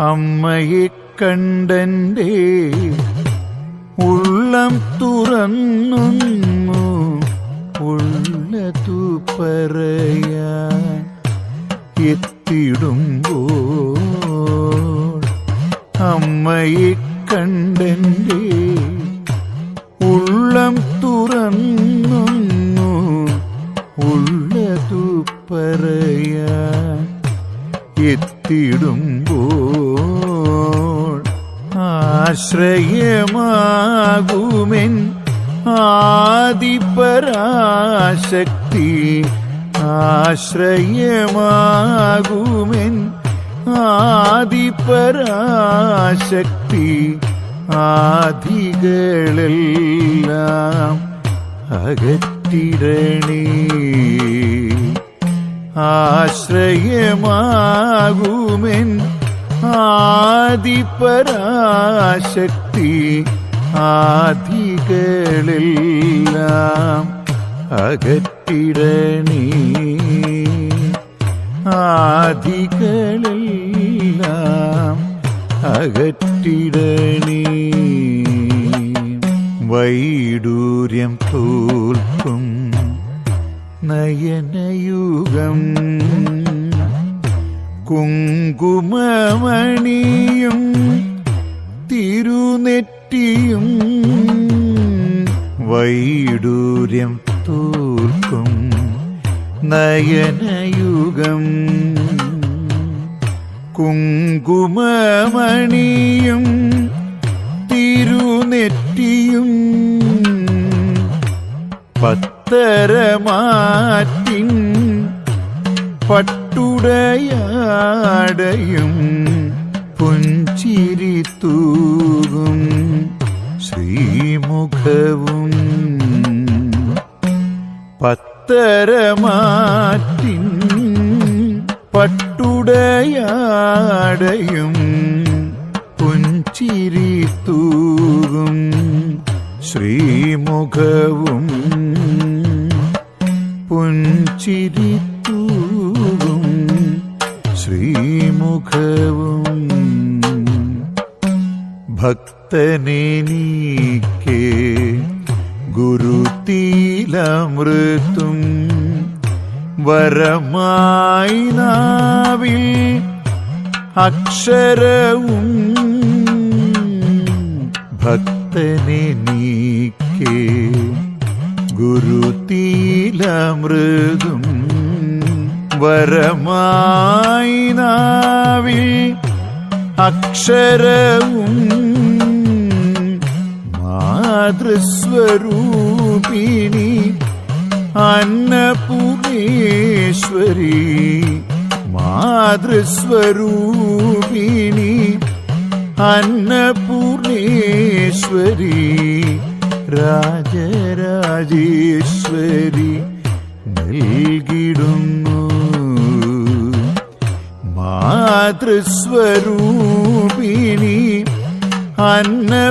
അമ്മയെ കണ്ടന്റെ ഉള്ളം തുറന്നു ഉള്ളതു പറയാൻ എത്തിടുമ്പോൾ അമ്മയെ കണ്ടന്റെ ഉള്ളം തുറന്നു ഉള്ളതു പറയാൻ എത്തിടുമ്പോൾ ആശ്രയമാകുമെൻ ആദിപരാശക്തി. ആശ്രയമാകുമെൻ ആദിപരാശക്തി. ആദികളെല്ലാം അകറ്റിടണേ. ആശ്രയമാകുമെൻ ആദിപരാശക്തി ആദികളെല്ലാം അകറ്റിടണി. ആദികളെല്ലാം അകറ്റിടണി. വൈഡൂര്യം തോൽക്കും നയനയുഗം കുങ്കുമമണിയും തിരുനെറ്റിയും വൈഡൂര്യം തോൽക്കും നയനയുഗം. കുങ്കുമമണിയും തിരുനെറ്റിയും പത്തരമാറ്റിൻ പട്ടുടയാടയും പുഞ്ചിരി തൂകും ശ്രീമുഖവും. പത്തരമാറ്റിൻ പട്ടുടയാടയും പുഞ്ചിരി തൂകും ശ്രീമുഖവും. പുഞ്ചിരി ഭക്തനെനീക്കേ ഗുരുതീലമൃത്തും വരമായി നാവിൽ അക്ഷരവും ഭക്തനെ നീക്കേ ഗുരുതീലമൃതും വരമായി നാവിൽ അക്ഷരവും മാതൃസ്വരൂപിണി അന്നപൂർണേശ്വരി. മാതൃസ്വരൂപിണി അന്നപൂർണേശ്വരി. രാജരാജേശ്വരി നൽകിടുന്നു. മാതൃസ്വരൂപിണി അന്നപൂർണേശ്വരി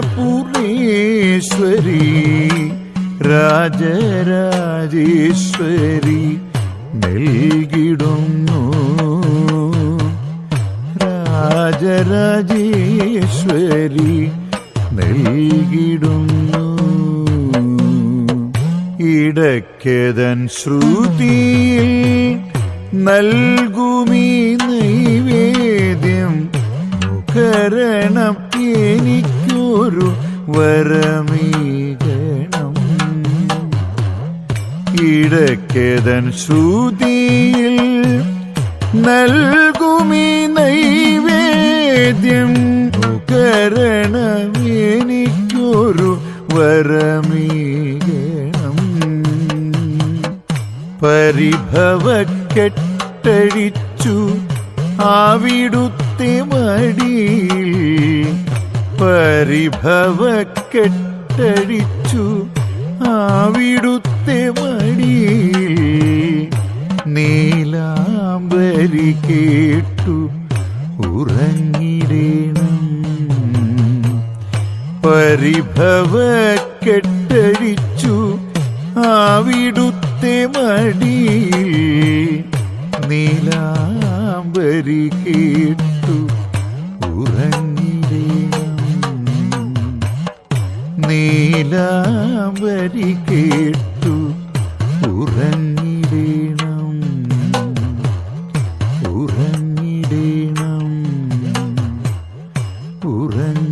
രാജരാജേശ്വരി നൽകിടുന്നു. രാജരാജേശ്വരി നൽകിടുന്നു. ഇടയ്ക്കതൻ ശ്രുതിയിൽ നൽകുമീ നൈവേദ്യം മുഖരണം എനിക്കൊരു വരമീകണം. ഇടക്കേതൻ ശ്രുതിയിൽ നൽകുമീ നൈവേദ്യം മുഖരണം എനിക്കൊരു വരമീകണം. പരിഭവക്കെട്ടഴിച്ചു ആവിടുത്തെ മടിയിൽ പരിഭവക്കെട്ടഴിച്ചു ആവിടുത്തെ മടിയിൽ നീലാംബരി കേട്ടു ഉറങ്ങിടേണം. പരിഭവക്കെട്ടഴിച്ചു ആവിടുത്തെ മടിയിൽ നീലാംബരി കേട്ടു നാലാം വരി കേട്ടു. ഉറങ്ങിടേണം ഉറങ്ങിടേണം ഉറങ്ങിടേണം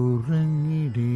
ഉറങ്ങിടേ